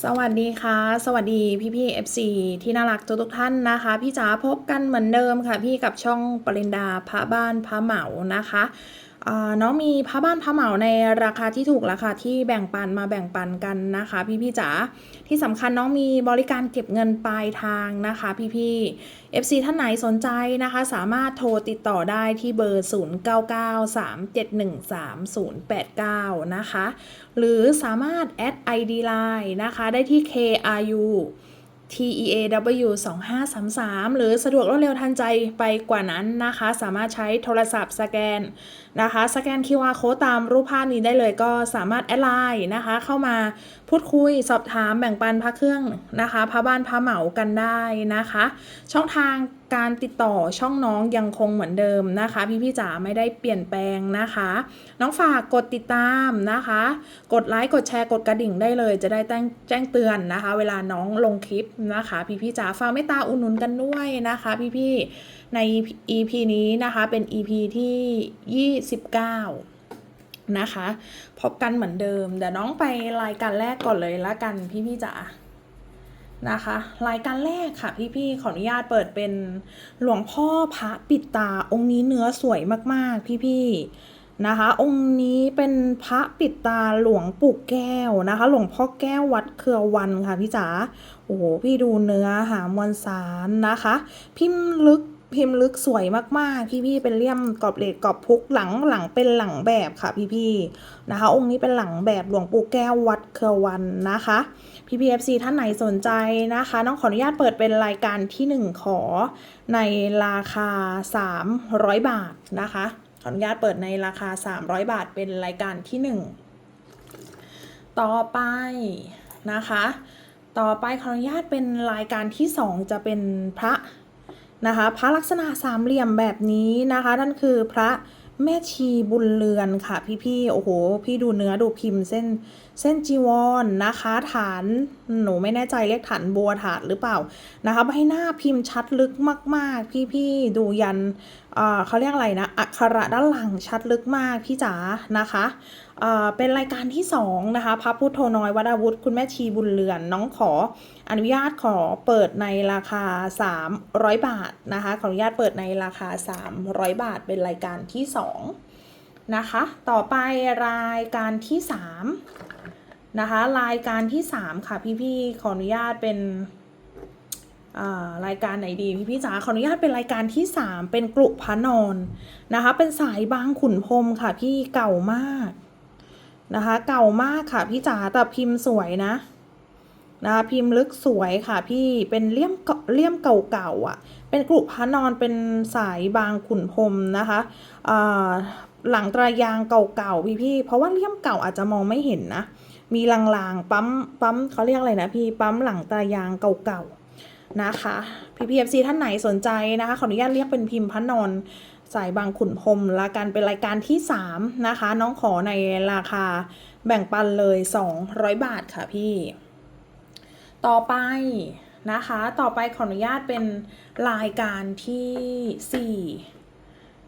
สวัสดีค่ะ สวัสดีพี่พี่ๆ FC ที่น่ารักทุกทุกท่านนะคะ พี่จ๋าพบกันเหมือนเดิมค่ะ พี่กับช่องปรินดาพระบ้านพระเหมานะคะ น้องมีพระบ้านพระเหมาในราคาที่ถูกราคาที่แบ่งปันมาแบ่งปันกันนะคะ พี่พี่จ๋าที่สำคัญน้องมีบริการเก็บเงินปลายทางนะคะ พี่พี่ FC ท่านไหนสนใจนะคะ สามารถโทรติดต่อได้ที่เบอร์ 0993713089 นะคะ หรือสามารถแอด ID Line นะคะ ได้ที่ KRU TEAW 2533 หรือสะดวกรวดเร็วทันใจไปกว่านั้นนะคะ สามารถใช้โทรศัพท์สแกนนะคะ สแกน QR code ตามรูปภาพนี้ได้เลยก็สามารถแอดไลน์นะคะ เข้ามาพูดคุยสอบถามแบ่งปันพระเครื่องนะคะพระบ้านพระเหมากันได้นะคะ ช่องทาง การติดต่อช่องน้องยังคงเหมือนเดิมนะคะ พี่พี่จ๋าไม่ได้เปลี่ยนแปลงนะคะ น้องฝากกดติดตามนะคะ กดไลค์กดแชร์กดกระดิ่งได้เลย จะได้แจ้งแจ้งเตือนนะคะ เวลาน้องลงคลิปนะคะ พี่พี่จ๋าฝากไม่ตาอุดหนุนกันด้วยนะคะ พี่พี่ใน EP นี้นะคะเป็น EP ที่ 29นะคะ พบกันเหมือนเดิม เดี๋ยวน้องไปรายการแรกก่อนเลยละกันพี่พี่จ๋า นะคะ รายการแรกค่ะพี่ๆขออนุญาตเปิดเป็นหลวงพ่อพระปิดตาองค์นี้เนื้อสวยมากๆ พี่ๆนะคะ องค์นี้เป็นพระปิดตาหลวงปู่แก้วนะคะ หลวงพ่อแก้ววัดเครือวันค่ะพี่จ๋าโอ้โหพี่ดูเนื้อหามวลสารนะคะ พิมพ์ลึกพิมพ์ลึกสวยมากๆ พี่ๆเป็นเลี่ยมกรอบเหล็กกรอบพุกหลังหลังเป็นหลังแบบค่ะพี่ๆนะคะ องค์นี้เป็นหลังแบบหลวงปู่แก้ววัดเครือวันนะคะ พี่พีเอฟซท่านไหนสนใจนะคะ น้องขออนุญาตเปิดเป็นรายการที่ 1 ขอในราคา 300 บาทนะคะ ขออนุญาตเปิดในราคา 300 บาทเป็นรายการที่ 1 ต่อไปนะคะ ต่อไปขออนุญาตเป็นรายการที่ 2 จะเป็นพระนะคะ พระลักษณะสามเหลี่ยมแบบนี้นะคะ นั่นคือพระ แม่ชีบุญเรือนค่ะพี่ๆโอ้โห พี่ดูเนื้อดูพิมพ์เส้นเส้นจีวรนนะคะ ฐาน หนูไม่แน่ใจเรียกฐานบัวฐานหรือเปล่านะคะใบหน้าพิมพ์ชัดลึกมาก ๆ พี่ๆดูยันเขาเรียกอะไรนะอักขระด้านหลังชัดลึกมากพี่จ๋านะคะเเป็นรายการที่สองนะคะพระพุทโธน้อยวัดาวุฒิคุณแม่ชีบุญเรือน น้องขออนุญาตขอเปิดในราคา 300 บาทนะคะขออนุญาตเปิดในราคา 300 บาท เป็นรายการที่สองนะคะ ต่อไปรายการที่สาม นะคะ รายการที่ 3 ค่ะ พี่ๆขออนุญาตเป็นอ่ารายการไหนดีพี่ๆจ๋าขออนุญาตเป็นรายการที่ 3 เป็นกรุพระนอนนะคะ เป็นสายบางขุนพรมค่ะพี่เก่ามากนะคะ เก่ามากค่ะพี่จ๋าแต่พิมพ์สวยนะนะคะพิมพ์ลึกสวยค่ะพี่เป็นเลี่ยมเก่าเลี่ยมเก่าๆอะ เป็นกรุพระนอนเป็นสายบางขุนพรมนะคะอ่าหลังตรายางเก่าๆพี่ๆเพราะว่าเลี่ยมเก่าอาจจะมองไม่เห็นนะ มีลางๆ ปั๊ม ปั๊มเขาเรียกอะไรนะพี่ ปั๊มหลังตายางเก่าๆ นะคะ พี่พีเอฟซีท่านไหนสนใจนะคะ ขออนุญาตเรียกเป็นพิมพ์พระนอนสายบางขุนพรหมละกันเป็นรายการที่ 3 นะคะ น้องขอในราคาแบ่งปันเลย 200 บาทค่ะพี่ ต่อไปนะคะ ต่อไปขออนุญาตเป็นรายการที่ 4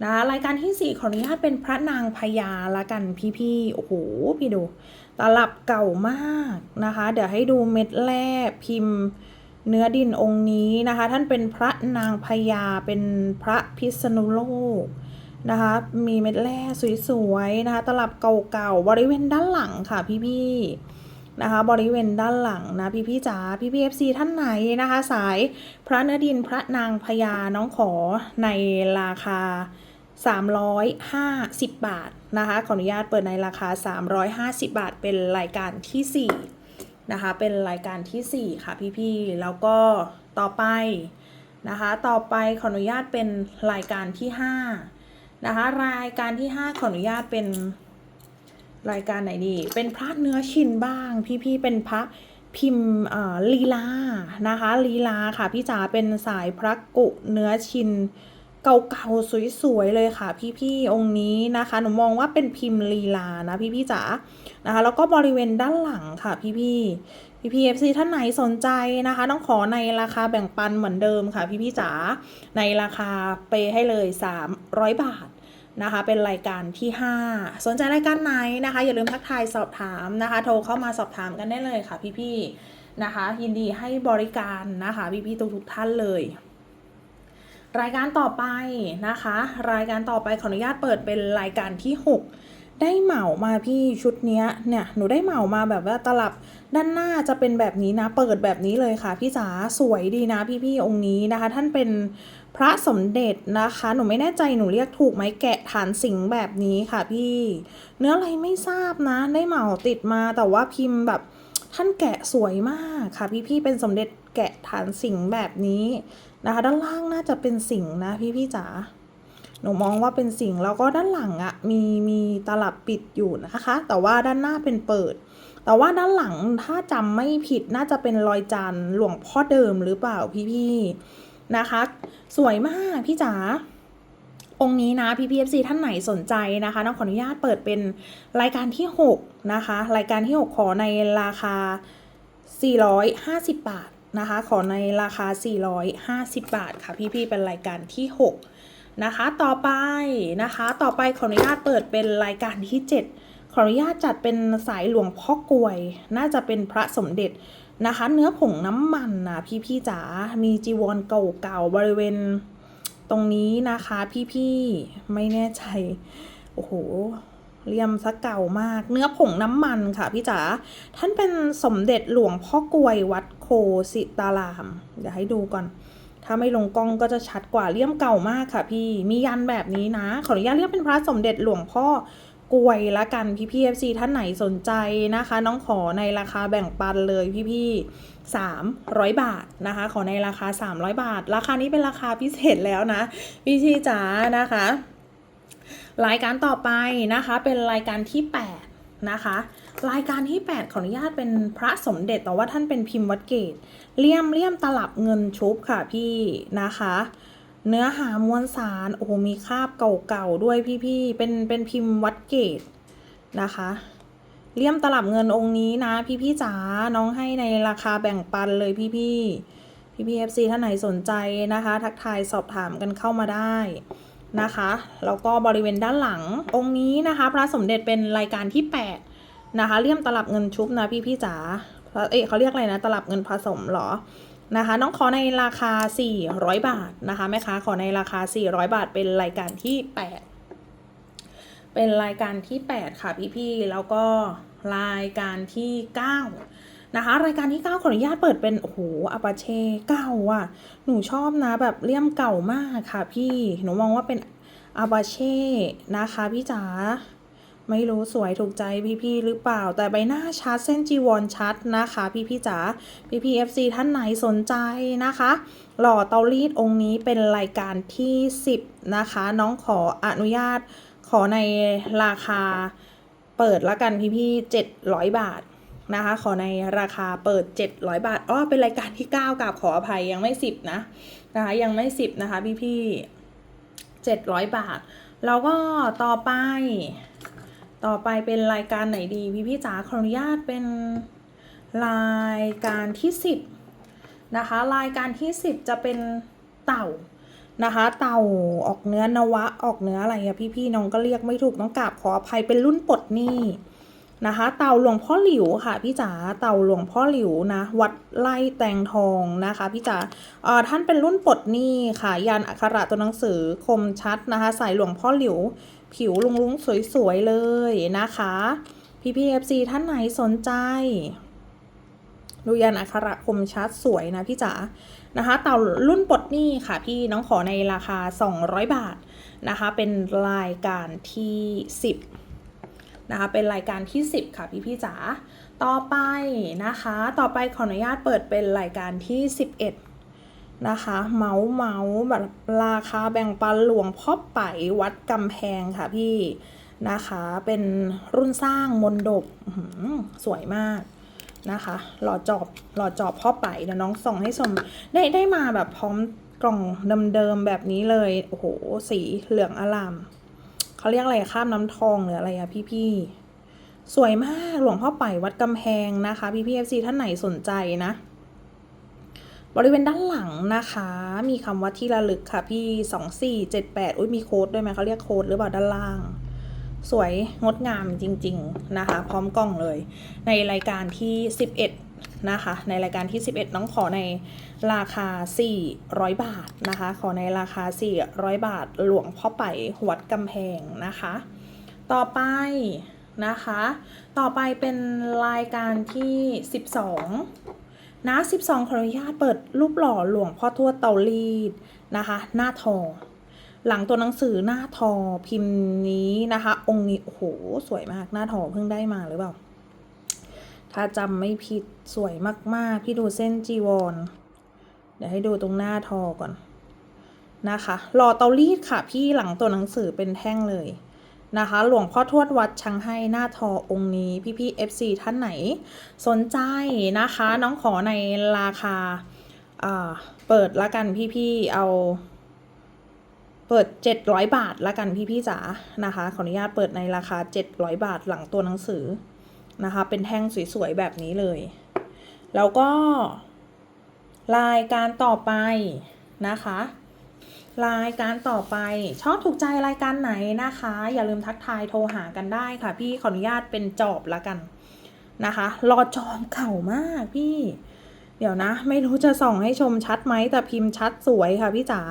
นะรายการที่ 4 ขออนุญาตเป็นพระนางพญาละกันพี่ๆ โอ้โห พี่ดู ตลับเก่ามากนะคะ เดี๋ยวให้ดูเม็ดแรกพิมพ์เนื้อดินองค์นี้นะคะ ท่านเป็นพระนางพญาเป็นพระพิษณุโลกนะคะ มีเม็ดแร่สวยๆนะคะ ตลับเก่าๆ บริเวณด้านหลังค่ะพี่ๆ นะคะ บริเวณด้านหลังนะพี่ๆจ๋าพี่ๆเอฟซีท่านไหนนะคะ สายพระนดินพระนางพญาน้องขอในราคา 350 บาทนะคะ ขออนุญาตเปิดในราคา 350 บาท เป็นรายการที่ 4 นะคะ เป็นรายการที่ 4 ค่ะพี่ๆแล้วก็ต่อไปนะคะ ต่อไปขออนุญาตเป็นรายการที่ 5 นะคะ รายการที่ 5 ขออนุญาตเป็น รายการไหนดี เป็นพระเนื้อชินบ้าง พี่ๆเป็นพระพิมพ์ลีลานะคะลีลาค่ะพี่จ๋าเป็นสายพระกุเนื้อชินเก่าๆสวยๆเลยค่ะ พี่ๆองค์นี้นะคะหนูมองว่าเป็นพิมพ์ลีลานะพี่ๆจ๋านะคะ แล้วก็บริเวณด้านหลังค่ะ พี่ๆพี่พีเอฟซีท่านไหนสนใจนะคะ ต้องขอในราคาแบ่งปันเหมือนเดิมค่ะ พี่ๆจ๋าในราคาเปให้เลย 300 บาท นะคะ เป็นรายการที่ 5 สนใจรายการไหนนะคะ อย่าลืมทักทายสอบถามนะคะ โทรเข้ามาสอบถามกันได้เลยค่ะพี่ๆนะคะ ยินดีให้บริการนะคะพี่ๆทุกๆท่านเลย รายการต่อไปนะคะ รายการต่อไปขออนุญาตเปิดเป็นรายการที่ 6ได้เหมามาพี่ชุดเนี้ยเนี่ยหนูได้เหมามาแบบว่าตลับด้านหน้าจะเป็นแบบนี้นะ เปิดแบบนี้เลยค่ะพี่จ๋าสวยดีนะพี่ๆองค์นี้นะคะ ท่านเป็น พระสมเด็จนะคะ หนูไม่แน่ใจหนูเรียกถูกไหมแกะฐานสิงห์แบบนี้ค่ะพี่ เนื้ออะไรไม่ทราบนะ ได้เหมาติดมาแต่ว่าพิมพ์แบบท่านแกะสวยมากค่ะ พี่ๆเป็นสมเด็จแกะฐานสิงห์แบบนี้นะคะ ด้านล่างน่าจะเป็นสิงห์นะพี่ๆจ๋าหนูมองว่าเป็นสิงแล้วก็ด้านหลังอะ่ะมีมีตลับปิดอยู่นะคะ แต่ว่าด้านหน้าเป็นเปิด แต่ว่าด้านหลังถ้าจำไม่ผิดน่าจะเป็นรอยจันหลวงพ่อเดิมหรือเปล่าพี่ๆ นะคะ สวยมากพี่จ๋าองค์นี้นะพี่พีเอฟซีท่านไหนสนใจนะคะน้องขออนุญาตเปิดเป็นรายการที่ 6 นะคะ รายการที่ 6 ขอในราคา 450 บาทนะคะ ขอในราคา 450 บาทค่ะ พี่ๆเป็นรายการที่ 6 นะคะ ต่อไปนะคะ ต่อไปขออนุญาตเปิดเป็นรายการที่ 7 ขออนุญาตจัดเป็นสายหลวงพ่อกลวย น่าจะเป็นพระสมเด็จ นะคะ เนื้อผงน้ำมันนะพี่พี่ๆจ๋า มีจีวรเก่าๆบริเวณตรงนี้นะคะพี่ๆไม่แน่ใจ โอ้โหเลี่ยมซะเก่ามาก เนื้อผงน้ำมันค่ะพี่จ๋า ท่านเป็นสมเด็จหลวงพ่อกลวยวัดโคสิตาราม เดี๋ยวให้ดูก่อน ถ้าไม่ลงกล้องก็จะชัดกว่าเลี่ยมเก่ามากค่ะพี่ มียันแบบนี้นะ ขออนุญาตเรียกเป็นพระสมเด็จหลวงพ่อ กวยละกันพี่พี่เอฟซีท่านไหนสนใจนะคะ น้องขอในราคาแบ่งปันเลยพี่พี่สามร้อยบาทนะคะ ขอในราคา300บาท ราคานี้เป็นราคาพิเศษแล้วนะ พี่ชีจ๋านะคะ รายการต่อไปนะคะ เป็นรายการที่8นะคะ รายการที่ 8 ขออนุญาตเป็นพระสมเด็จแต่ว่าท่านเป็นพิมพ์วัดเกตเลี่ยมเลี่ยมตลับเงินชุบค่ะพี่นะคะ เนื้อหามวลสารโอ้โหมีคราบเก่าๆด้วยพี่ๆเป็นเป็นพิมพ์วัดเกตนะคะเลี่ยมตลับเงินองค์นี้นะ พี่ๆจ๋าน้องให้ในราคาแบ่งปันเลยพี่ๆพี่ๆเอฟซีท่านไหนสนใจนะคะ ทักทายสอบถามกันเข้ามาได้นะคะแล้วก็บริเวณด้านหลังองค์นี้นะคะ พระสมเด็จเป็นรายการที่ 8 นะคะเลี่ยมตลับเงินชุบนะพี่ๆจ๋าเอ๊ะเขาเรียกอะไรนะ ตลับเงินผสมเหรอ นะคะ น้องขอในราคา 400 บาทนะคะแม่ค้าขอในราคา 400 บาท เป็นรายการที่ 8 เป็นรายการที่ 8 ค่ะพี่ๆแล้วก็รายการที่ 9 นะคะ รายการที่ 9 ขออนุญาตเปิดเป็น โอ้โหอาปาเช่เก่าอะ หนูชอบนะแบบเลี่ยมเก่ามากค่ะพี่ หนูมองว่าเป็นอาบาเช่นะคะพี่จ๋า ไม่รู้สวยถูกใจพี่ๆหรือเปล่า แต่ใบหน้าชัดเส้นจีวรชัดนะคะ พี่ๆจ๋าพี่ๆ FC ท่านไหนสนใจนะคะ หล่อเตารีดองค์นี้เป็นรายการที่ 10 นะคะ น้องขออนุญาตขอในราคาเปิดละกันพี่ๆ700 บาทนะคะ ขอในราคาเปิด 700 บาทอ้อเป็นรายการที่ 9กับขออภัยยังไม่ 10 นะนะคะ ยังไม่ 10 นะคะ พี่ๆ700 บาท แล้วก็ต่อไป ต่อไปเป็นรายการไหนดีพี่พี่จ๋าขออนุญาตเป็นรายการที่ 10 นะคะ รายการที่ 10 จะเป็นเต่านะคะ เต่าออกเนื้อนวะออกเนื้ออะไรอะพี่พี่ๆน้องก็เรียกไม่ถูกต้องกราบขออภัยเป็นรุ่นปลดหนี้นะคะ เต่าหลวงพ่อหลิวค่ะพี่จ๋าเต่าหลวงพ่อหลิวนะ วัดไล่แตงทองนะคะพี่จ๋าเอ่อท่านเป็นรุ่นปลดหนี้ค่ะยันอักขระตัวหนังสือคมชัดนะคะ สายหลวงพ่อหลิว ผิวลุงลุงๆสวยๆเลยนะคะ พี่พีเอฟซีท่านไหนสนใจดูยันอักขระคมชัดสวยนะพี่จ๋านะคะ เต่ารุ่นปลดหนี้ค่ะ พี่น้องขอในราคา 200 บาทนะคะ เป็นรายการที่ 10นะคะ เป็นรายการที่ 10 ค่ะพี่พี่จ๋าต่อไปนะคะ ต่อไปขออนุญาตเปิดเป็นรายการที่ 11 นะคะ เมาส์เมาส์แบบราคาแบ่งปันหลวงพ่อไปวัดกำแพงค่ะพี่นะคะ เป็นรุ่นสร้างมนดบสวยมากนะคะ หล่อจอบหล่อจอบพ่อไปเดี๋ยวน้องส่งให้ชมได้ได้มาแบบพร้อมกล่องเดิมๆแบบนี้เลย โอ้โห สีเหลืองอลามเขาเรียกอะไรข้ามน้ำทองหรืออะไรอะพี่ๆสวยมากหลวงพ่อไปวัดกำแพงนะคะ พี่พีเอฟซีท่านไหนสนใจนะ บริเวณด้านหลังนะคะ มีคำว่าที่ระลึกค่ะพี่สองสี่เจ็ดแปดอุ้ยมีโค้ดด้วยไหมเขาเรียกโค้ดหรือเปล่าด้านล่าง สวยงดงามจริง ๆ นะคะ พร้อมกล้องเลย ในรายการที่11นะคะ ในรายการที่ 11 น้องขอในราคา 400 บาทนะคะ ขอในราคา 400 บาท หลวงพ่อไปวัดกำแพงนะคะ ต่อไปนะคะ ต่อไปเป็นรายการที่ 12 นะ12 ขออนุญาตเปิดรูปหล่อหลวงพ่อทวดเตารีดนะคะ หน้าทอ หลังตัวหนังสือหน้าทอพิมพ์นี้นะคะ องค์นี้โอ้โหสวยมากหน้าทอเพิ่งได้มาหรือเปล่า ถ้าจำไม่ผิดสวยมากๆ พี่ดูเส้นจีวร เดี๋ยวให้ดูตรงหน้าทอก่อนนะคะหล่อเตารีดค่ะ พี่หลังตัวหนังสือเป็นแท่งเลย นะคะ หลวงพ่อทวดวัดชังให้หน้าทอองค์นี้ พี่พี่ FC ท่านไหน สนใจนะคะ น้องขอในราคาเปิดละกันพี่พี่ๆเอาเปิด 700 บาทละกันพี่พี่ๆจ๋านะคะ ขออนุญาตเปิดในราคา 700 บาทหลังตัวหนังสือนะคะ เป็นแท่งสวยๆ แบบนี้เลย แล้วก็รายการต่อไปนะคะ รายการต่อไป ชอบถูกใจรายการไหนนะคะ อย่าลืมทักทายโทรหากันได้ค่ะ พี่ขออนุญาตเป็นจอบละกันนะคะ รอจอมเก่ามากพี่ เดี๋ยวนะ ไม่รู้จะส่องให้ชมชัดไหมแต่พิมพ์ชัดสวยค่ะพี่จ๋า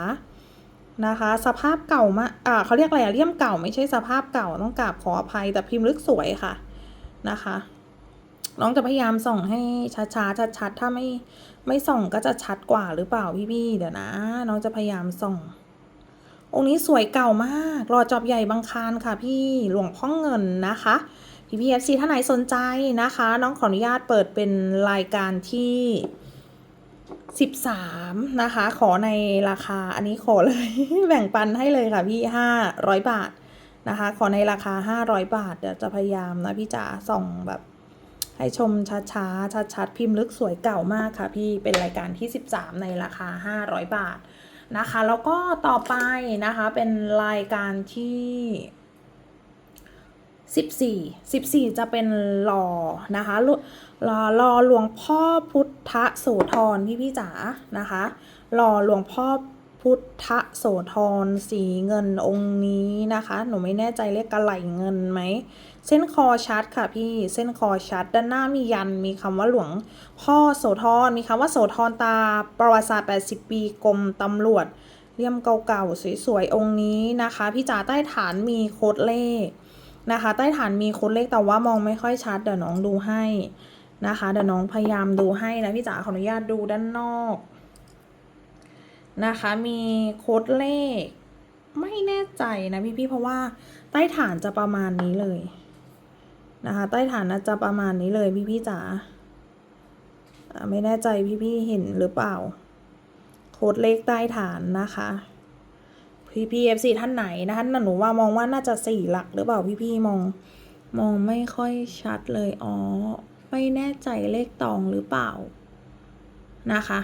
นะคะ สภาพเก่ามาอ่าเขาเรียกอะไรอะเลี่ยมเก่าไม่ใช่สภาพเก่าต้องกราบขออภัยแต่พิมพ์ลึกสวยค่ะนะคะน้องจะพยายามส่องให้ช้าๆชัดๆถ้าไม่ ไม่ส่องก็จะชัดกว่าหรือเปล่าพี่ๆเดี๋ยวนะ น้องจะพยายามส่อง องค์นี้สวยเก่ามากรอจอบใหญ่บางคานค่ะ พี่หลวงพ่อเงินนะคะ พี่พีเอฟซีท่านไหนสนใจนะคะ น้องขออนุญาตเปิดเป็นรายการที่13นะคะ ขอในราคาอันนี้ขอเลย แบ่งปันให้เลยค่ะพี่500บาทนะคะ ขอในราคา500บาท เดี๋ยวจะพยายามนะพี่จ๋าส่องแบบ ให้ชมช้าๆ ชัดๆ พิมพ์ลึกสวยเก่ามากค่ะพี่ เป็นรายการที่ 13 ในราคา 500 บาทนะคะ แล้วก็ต่อไปนะคะเป็นรายการที่ 14 14 จะเป็นหล่อนะคะหล่อหล่อหลวงพ่อพุทธโสธรพี่พี่จ๋านะคะหล่อหลวงพ่อ พุทธโสธรสีเงินองค์นี้นะคะ หนูไม่แน่ใจเรียกกระไหลเงินไหม เส้นคอชัดค่ะพี่ เส้นคอชัด ด้านหน้ามียัน มีคำว่าหลวงพ่อโสธร มีคำว่าโสธรตา ประวัติศาสตร์ 80 ปีกรมตำรวจ เลี่ยมเก่าๆ สวยๆ องค์นี้นะคะ พี่จ๋าใต้ฐานมีโคดเลขนะคะ ใต้ฐานมีโคดเลขแต่ว่ามองไม่ค่อยชัด เดี๋ยวน้องดูให้นะคะ เดี๋ยวน้องพยายามดูให้นะพี่จ๋าขออนุญาตดูด้านนอก นะคะ มีโค้ดเลข ไม่แน่ใจนะพี่ๆเพราะว่าใต้ฐานจะประมาณนี้เลยนะคะ ใต้ฐานจะประมาณนี้เลยพี่ๆจ๋าไม่แน่ใจพี่ๆเห็นหรือเปล่า โค้ดเลขใต้ฐานนะคะพี่พีเอฟซีท่านไหนนะคะหนูว่ามองว่าน่าจะสี่หลักหรือเปล่าพี่พี่มอง มองไม่ค่อยชัดเลย อ๋อ ไม่แน่ใจเลขตองหรือเปล่านะคะ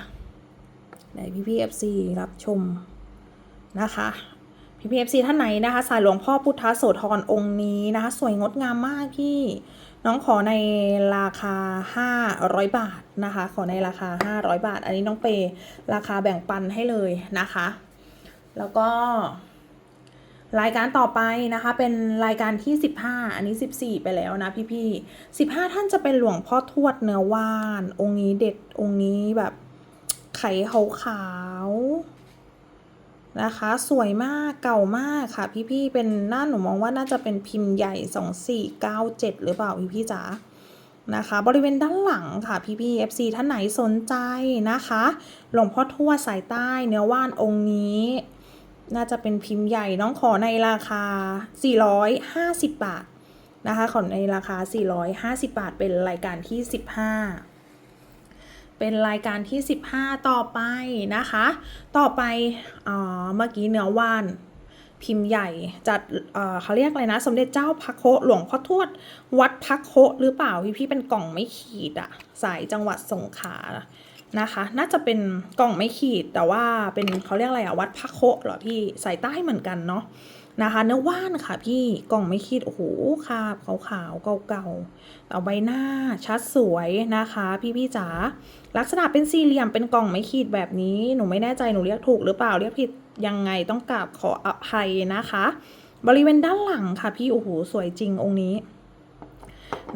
ไหนพี่พีเอฟซีรับชมนะคะพี่พีเอฟซีท่านไหนนะคะ สายหลวงพ่อพุทธโสธรองค์นี้นะคะ สวยงดงามมากพี่ น้องขอในราคา 500 บาทนะคะ ขอในราคา 500 บาท อันนี้น้องเปราคาแบ่งปันให้เลยนะคะ แล้วก็ รายการต่อไปนะคะ เป็นรายการที่ 15 อันนี้ 14 ไปแล้วนะพี่ๆ15 ท่านจะเป็นหลวงพ่อทวดเนื้อว่าน องค์นี้เด็ดองค์นี้แบบ ไข่ขาวๆนะคะ สวยมากเก่ามากค่ะ พี่ๆเป็นหน้าหนูมองว่าน่าจะเป็นพิมพ์ใหญ่2497หรือเปล่าพี่ๆจ๋านะคะ บริเวณด้านหลังค่ะ พี่พี่ FC ท่านไหนสนใจนะคะหลวงพ่อทัวสายใต้เนื้อว่านองค์นี้ น่าจะเป็นพิมพ์ใหญ่น้องขอในราคา 450 บาทนะคะ ขอในราคา 450 บาทเป็นรายการที่ 15 เป็นรายการที่ 15 ต่อไปนะคะ ต่อไปอเมื่อกี้เนื้อว่านพิมพ์ใหญ่จัดเเขาเรียกอะไรนะ สมเด็จเจ้าพักโคหลวงพ่อทวด วัดพักโคหรือเปล่าพี่พี่เป็นกล่องไม่ขีดอะสายจังหวัดสงขลา นะคะ น่าจะเป็นกล่องไม่ขีดแต่ว่าเป็นเขาเรียกอะไรอะวัดพักโคเหรอพี่สายใต้เหมือนกันเนาะนะคะเนื้อว่านค่ะพี่กล่องไม่คิดโอ้โหคาบขาวๆเก่าๆแต่ใบหน้าชัดสวยนะคะ พี่ๆจ๋าลักษณะเป็นสี่เหลี่ยมเป็นกล่องไม่ขีดแบบนี้หนูไม่แน่ใจหนูเรียกถูกหรือเปล่าเรียกผิดยังไงต้องกราบขออภัยนะคะ บริเวณด้านหลังค่ะพี่โอ้โหสวยจริงองค์นี้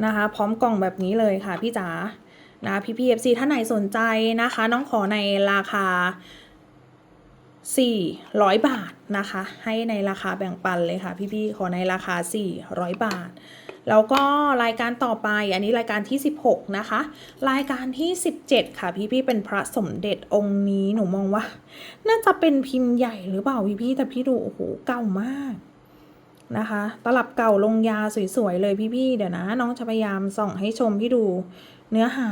นะคะ พร้อมกล่องแบบนี้เลยค่ะพี่จ๋า นะพี่พีเอฟซีท่านไหนสนใจนะคะ น้องขอในราคา 400 บาทนะคะ ให้ในราคาแบ่งปันเลยค่ะ พี่ๆขอในราคา 400 บาทแล้วก็รายการต่อไปอันนี้รายการที่ 16 นะคะ รายการที่ 17 ค่ะ พี่ๆเป็นพระสมเด็จองค์นี้หนูมองว่า น่าจะเป็นพิมพ์ใหญ่หรือเปล่าพี่ๆแต่พี่ดูโอ้โหเก่ามากนะคะ ตลับเก่าลงยาสวยๆเลยพี่ๆเดี๋ยวนะ น้องจะพยายามส่องให้ชมพี่ดู เนื้อหา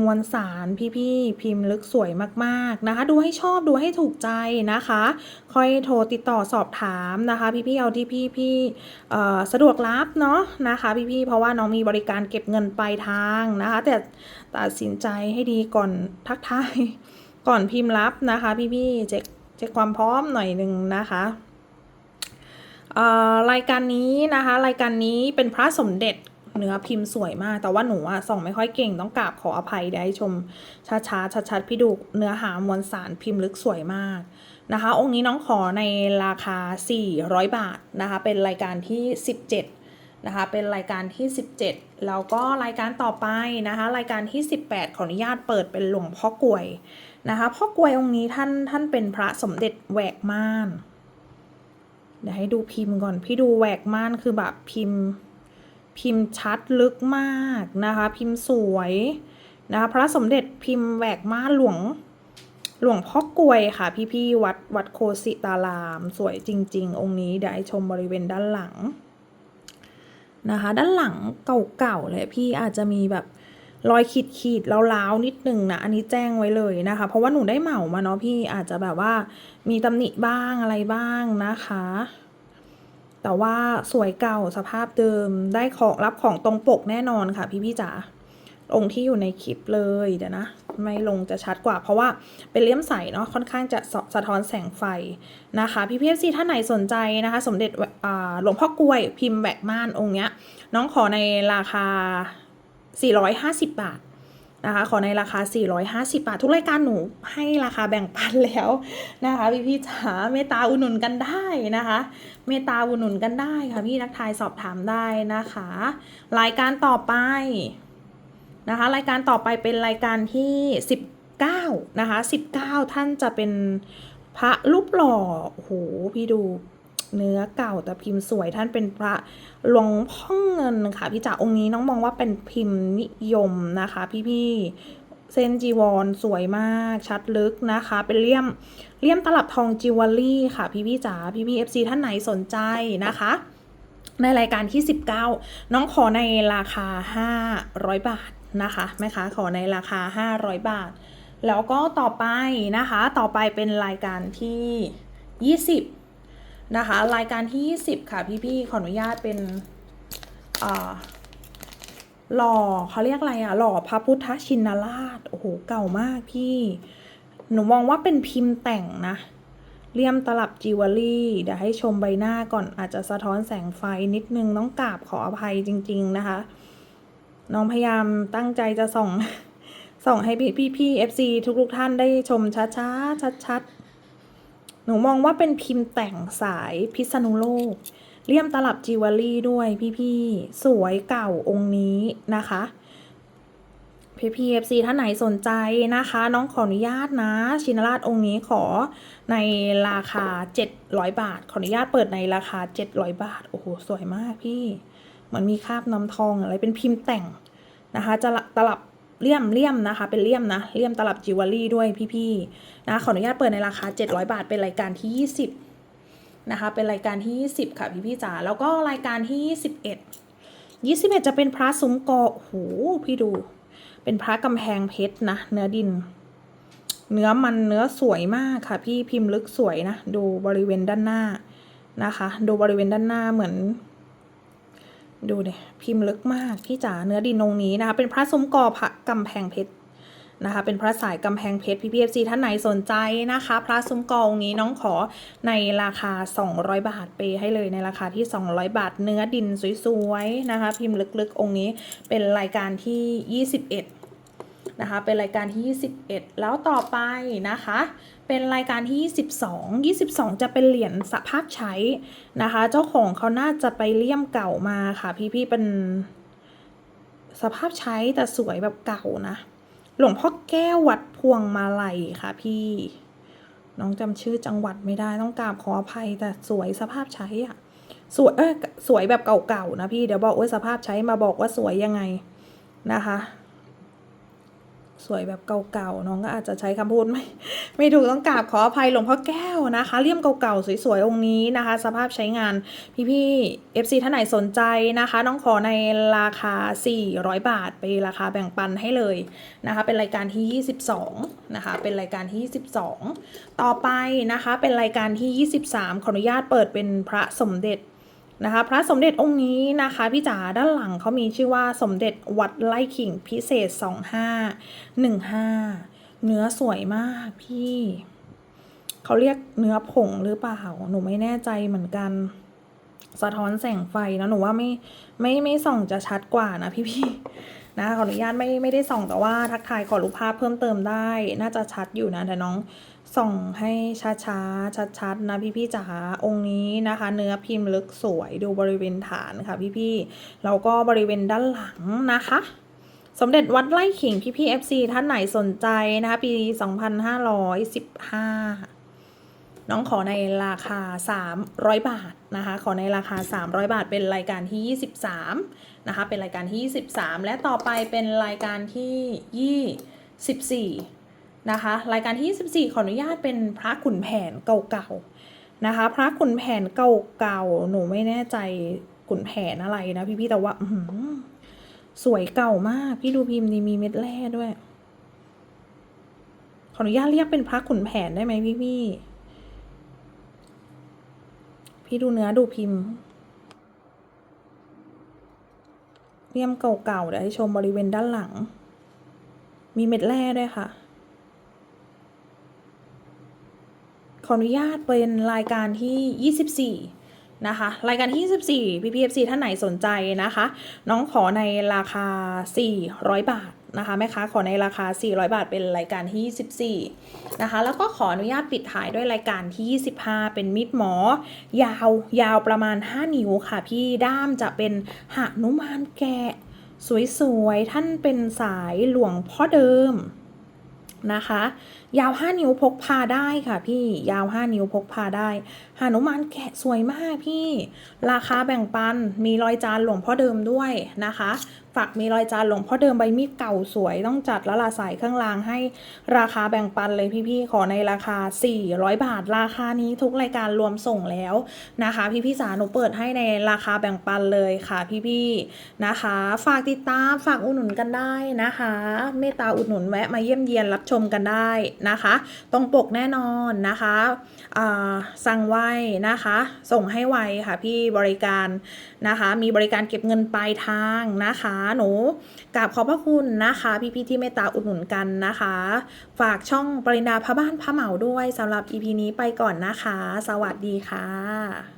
มวลสารพี่ๆพิมพ์ลึกสวยมากๆนะคะ ดูให้ชอบดูให้ถูกใจนะคะ ค่อยโทรติดต่อสอบถามนะคะ พี่ๆเอาที่พี่ๆเอ่สะดวกรับเนาะนะคะ พี่ๆเพราะว่าน้องมีบริการเก็บเงินปลายทางนะคะ แต่ตัดสินใจให้ดีก่อนทักทายก่อนพิมพ์รับนะคะ พี่ๆเช็คเช็คความพร้อมหน่อยหนึ่งนะคะรายการนี้นะคะ รายการนี้เป็นพระสมเด็จ เนื้อพิมพ์สวยมาก แต่ว่าหนูอะส่องไม่ค่อยเก่งต้องกราบขออภัยได้ชมช้าๆชัดๆพี่ดูเนื้อหามวลสารพิมพ์ลึกสวยมากนะคะ องค์นี้น้องขอในราคา 400 บาทนะคะ เป็นรายการที่ 17นะคะ เป็นรายการที่ 17 แล้วก็รายการต่อไปนะคะ รายการที่ 18 ขออนุญาตเปิดเป็นหลวงพ่อกวยนะคะพ่อกวยองค์นี้ท่านท่านเป็นพระสมเด็จแหวกม่านเดี๋ยวให้ดูพิมพ์ก่อน พี่ดูแหวกม่านคือแบบพิมพ์ พิมพ์ชัดลึกมากนะคะ พิมพ์สวยนะคะ พระสมเด็จพิมพ์แหวกม่าหลวงหลวงพ่อกลวยค่ะ พี่ๆวัดวัดโคสิตาราม สวยจริง ๆ องค์นี้เดี๋ยวให้ชมบริเวณด้านหลังนะคะ ด้านหลังเก่าๆเลยพี่อาจจะมีแบบรอยขีดขีดๆล้าๆนิดนึงนะ อันนี้แจ้งไว้เลยนะคะ เพราะว่าหนูได้เหมามาเนาะพี่อาจจะแบบว่ามีตำหนิบ้างอะไรบ้างนะคะ แต่ว่าสวยเก่าสภาพเดิมได้ของรับของตรงปกแน่นอนค่ะ พี่พี่จ๋าองค์ที่อยู่ในคลิปเลยเดี๋ยวนะ ไม่ลงจะชัดกว่า เพราะว่าเป็นเลี่ยมใสเนาะค่อนข้างจะสสะท้อนแสงไฟนะคะ พี่พี่ซีท่านไหนสนใจนะคะ สมเด็จอ่าหลวงพ่อกล้วยพิมพ์แบกม่านองค์เนี้ย น้องขอในราคา 450 บาท นะคะ ขอในราคา 450 บาท ทุกรายการหนูให้ราคาแบ่งปันแล้วนะคะ พี่พี่ๆจ๋าเมตตาอุดหนุนกันได้นะคะ เมตตาอุดหนุนกันได้ค่ะ พี่นักทายสอบถามได้นะคะ รายการต่อไปนะคะ รายการต่อไปเป็นรายการที่ 19 นะคะ 19 ท่านจะเป็นพระรูปหล่อโอ้โหพี่ดู เนื้อเก่าแต่พิมพ์สวยท่านเป็นพระหลวงพ่อเงินค่ะพี่จ๋าองค์นี้น้องมองว่าเป็นพิมพ์นิยมนะคะ พี่ๆเส้นจีวรสวยมากชัดลึกนะคะ เป็นเลี่ยมเลี่ยมตลับทองจิวเวลรี่ค่ะ พี่ๆจ๋าพี่ๆเอฟซีท่านไหนสนใจนะคะ ในรายการที่ 19 น้องขอในราคา 500 บาทนะคะแม่ค้าขอในราคา 500 บาท แล้วก็ต่อไปนะคะ ต่อไปเป็นรายการที่ 20 นะคะ รายการที่ 20 ค่ะพี่ๆขออนุญาตเป็นหล่อเขาเรียกอะไรอะหล่อพระพุทธชินราชโอ้โหเก่ามากพี่ หนูมองว่าเป็นพิมพ์แต่งนะเลี่ยมตลับจิวเวลรี่เดี๋ยวให้ชมใบหน้าก่อนอาจจะสะท้อนแสงไฟนิดนึงต้องกราบขออภัยจริง ๆนะคะ น้องพยายามตั้งใจจะส่องส่องให้พี่พี่พี่เอฟซีทุกๆท่านได้ชมช้าๆชัดๆ หนูมองว่าเป็นพิมพ์แต่งสายพิษณุโลก เลี่ยมตลับจิวเวลรี่ด้วยพี่ๆ สวยเก่าองค์นี้นะคะ พี่พีเอฟซีท่านไหนสนใจนะคะ น้องขออนุญาตนะ ชินราชองค์นี้ขอในราคา 700 บาท ขออนุญาตเปิดในราคา 700 บาท โอ้โห สวยมากพี่ เหมือนมีคราบน้ำทองอะไรเป็นพิมพ์แต่งนะคะ จะตลับ เลี่ยมเลี่ยมนะคะ เป็นเลี่ยมนะเลี่ยมตลับจิวเวลรี่ด้วยพี่ๆนะขออนุญาตเปิดในราคา 700 บาทเป็นรายการที่ 20นะคะเป็นรายการที่ 20 ค่ะพี่ๆจ๋าแล้วก็รายการที่ 21 21 จะเป็นพระซุ้มกอโอ้โหพี่ดู เป็นพระกำแพงเพชรนะเนื้อดิน เนื้อมันเนื้อสวยมากค่ะ พี่พิมพ์ลึกสวยนะดูบริเวณด้านหน้านะคะ ดูบริเวณด้านหน้าเหมือน ดูเนี่ยพิมพ์ลึกมากพี่จ๋าเนื้อดินตรงนี้นะคะ เป็นพระสมกอพระกำแพงเพชรนะคะ เป็นพระสายกำแพงเพชรพี่พีเอฟซีท่านไหนสนใจนะคะ พระซุ้มกอองนี้น้องขอในราคา 200 บาทเปย์ให้เลยในราคาที่ 200 บาทเนื้อดินสวยๆนะคะ พิมพ์ลึกๆองค์นี้เป็นรายการที่ 21 นะคะ เป็นรายการที่ 21 แล้วต่อไปนะคะ เป็นรายการที่ 22 22 จะเป็นเหรียญสภาพใช้นะคะ เจ้าของเขาน่าจะไปเลี่ยมเก่ามาค่ะ พี่ๆเป็นสภาพใช้แต่สวยแบบเก่านะ หลวงพ่อแก้ววัดพวงมาลัยค่ะพี่น้องจำชื่อจังหวัดไม่ได้ต้องกราบขออภัยแต่สวยสภาพใช้อะสวยเอ้ยสวยแบบเก่าๆนะพี่เดี๋ยวบอกว่าสภาพใช้มาบอกว่าสวยยังไงนะคะ สวยแบบเก่าๆน้องก็อาจจะใช้คำพูดไม่ไม่ถูกต้องกราบขออภัยหลวงพ่อแก้วนะคะเลี่ยมเก่าๆสวยๆองค์นี้นะคะ สภาพใช้งานพี่ๆ FC ท่านไหนสนใจนะคะ น้องขอในราคา 400 บาทไปราคาแบ่งปันให้เลยนะคะ เป็นรายการที่ 22นะคะเป็นรายการที่ 22 ต่อไปนะคะเป็นรายการที่ 23 ขออนุญาตเปิดเป็นพระสมเด็จ นะคะ พระสมเด็จองค์นี้นะคะพี่จ๋าด้านหลังเขามีชื่อว่าสมเด็จวัดไล่ขิงพิเศษ 2515 เนื้อสวยมากพี่เขาเรียกเนื้อผงหรือเปล่า หนูไม่แน่ใจเหมือนกัน สะท้อนแสงไฟนะหนูว่าไม่ไม่ไม่ส่องจะชัดกว่านะพี่พี่ๆนะขออนุญาตไม่ไม่ได้ส่องแต่ว่าทักทายขอรูปภาพเพิ่มเติมได้ น่าจะชัดอยู่นะแต่น้อง ส่องให้ช้าๆ ชัดๆ นะพี่พี่ๆจ๋าองค์นี้นะคะ เนื้อพิมพ์ลึกสวยดูบริเวณฐานค่ะพี่พี่ๆแล้วก็บริเวณด้านหลังนะคะสมเด็จวัดไร่ขิงพี่พี่ FC ท่านไหนสนใจนะคะ ปี 2515 น้องขอในราคา 300 บาทนะคะ ขอในราคา 300 บาท เป็นรายการที่ 23 นะคะ เป็นรายการที่ 23 และต่อไปเป็นรายการที่ 24 นะคะ รายการที่ 24 ขออนุญาตเป็นพระขุนแผนเก่าๆนะคะ พระขุนแผนเก่าๆหนูไม่แน่ใจขุนแผนอะไรนะพี่ๆแต่ว่าสวยเก่ามาก พี่ดูพิมพ์นี่มีเม็ดแร่ด้วย ขออนุญาตเรียกเป็นพระขุนแผนได้ไหมพี่ๆพี่ดูเนื้อดูพิมพ์เลี่ยมเก่าๆเดี๋ยวให้ชมบริเวณด้านหลัง มีเม็ดแร่ด้วยค่ะ ข ออนุญาตเป็นรายการที่ 24 นะคะ รายการที่ 24 PPFC ท่านไหนสนใจนะคะ น้องขอในราคา 400 บาทนะคะแม่ค้าขอในราคา 400 บาทเป็นรายการที่ 24 นะคะ แล้วก็ขออนุญาตปิดท้ายด้วยรายการที่ 25 เป็นมิดหมอ ยาวยาวประมาณ 5 นิ้วค่ะ พี่ด้ามจะเป็นหนุมานแกะ สวยๆ ท่านเป็นสายหลวงพ่อเดิมนะคะ ยาว 5 นิ้วพกพาได้ค่ะพี่ยาว 5 นิ้วพกพาได้หานุมานแกะสวยมากพี่ ราคาแบ่งปันมีรอยจานหลวงพ่อเดิมด้วยนะคะฝากมีรอยจานหลวงพ่อเดิมใบมีดเก่าสวยต้องจัดแล้วลาใส่เครื่องรางให้ราคาแบ่งปันเลยพี่ๆขอในราคา 400 บาทราคานี้ทุกรายการรวมส่งแล้วนะคะ พี่ๆสาหนูเปิดให้ในราคาแบ่งปันเลยค่ะพี่ๆนะคะ ฝากติดตามฝากอุดหนุนกันได้นะคะ เมตตาอุดหนุนแวะมาเยี่ยมเยียนรับชมกันได้นะคะ ตรงปกแน่นอนนะคะสั่งไว้นะคะ ส่งให้ไวค่ะพี่บริการนะคะ มีบริการเก็บเงินปลายทางนะคะ หนูกราบขอบพระคุณนะคะ พี่ๆที่เมตตาอุดหนุนกันนะคะ ฝากช่องปรินดาพระบ้านพระเหมาด้วยสำหรับ EP นี้ไปก่อนนะคะ สวัสดีค่ะ